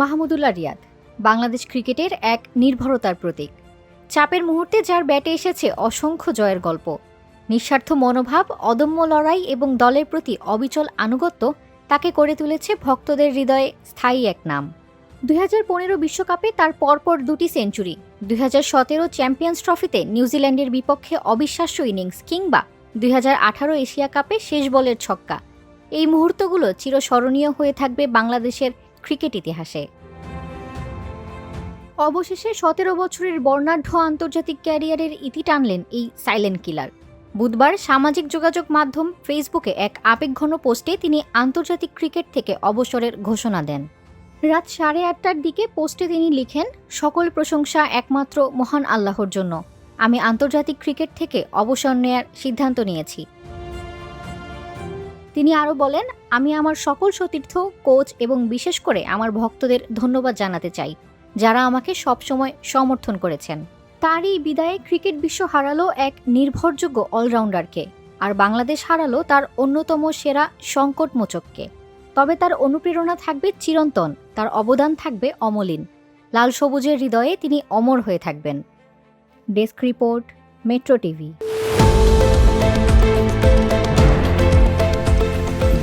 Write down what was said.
মাহমুদুল্লাহ রিয়াদ, বাংলাদেশ ক্রিকেটের এক নির্ভরতার প্রতীক। চাপের মুহূর্তে যার ব্যাটে এসেছে অসংখ্য জয়ের গল্প। নিঃস্বার্থ মনোভাব, অদম্য লড়াই এবং দলের প্রতি অবিচল আনুগত্য তাকে করে তুলেছে ভক্তদের হৃদয়ে স্থায়ী এক নাম। দুই বিশ্বকাপে তার পরপর দুটি সেঞ্চুরি, দুই হাজার সতেরো চ্যাম্পিয়ন্স ট্রফিতে নিউজিল্যান্ডের বিপক্ষে অবিশ্বাস্য ইনিংস কিংবা দুই হাজার আঠারো এশিয়া কাপে শেষ বলের ছক্কা। এই মুহূর্তগুলো চিরস্মরণীয় হয়ে থাকবে বাংলাদেশের ক্রিকেট ইতিহাসে। অবশেষে সতেরো বছরের বর্ণাঢ্য আন্তর্জাতিক ক্যারিয়ারের ইতি টানলেন এই সাইলেন্ট কিলার। বুধবার সামাজিক যোগাযোগ মাধ্যম ফেসবুকে এক আবেগঘন পোস্টে তিনি আন্তর্জাতিক ক্রিকেট থেকে অবসরের ঘোষণা দেন। রাত সাড়ে আটটার দিকে পোস্টে তিনি লিখেন, সকল প্রশংসা একমাত্র মহান আল্লাহর জন্য। আমি আন্তর্জাতিক ক্রিকেট থেকে অবসর নেয়ার সিদ্ধান্ত নিয়েছি। তিনি আরও বলেন, আমি আমার সকল সতীর্থ, কোচ এবং বিশেষ করে আমার ভক্তদের ধন্যবাদ জানাতে চাই, যারা আমাকে সবসময় সমর্থন করেছেন। তার এই বিদায়ে ক্রিকেট বিশ্ব হারালো এক নির্ভরযোগ্য অলরাউন্ডারকে, আর বাংলাদেশ হারালো তার অন্যতম সেরা সংকটমোচককে তবে তার অনুপ্রেরণা থাকবে চিরন্তন, তার অবদান থাকবে অমলিন। লাল সবুজের হৃদয়ে তিনি অমর হয়ে থাকবেন। Desk report, Metro TV.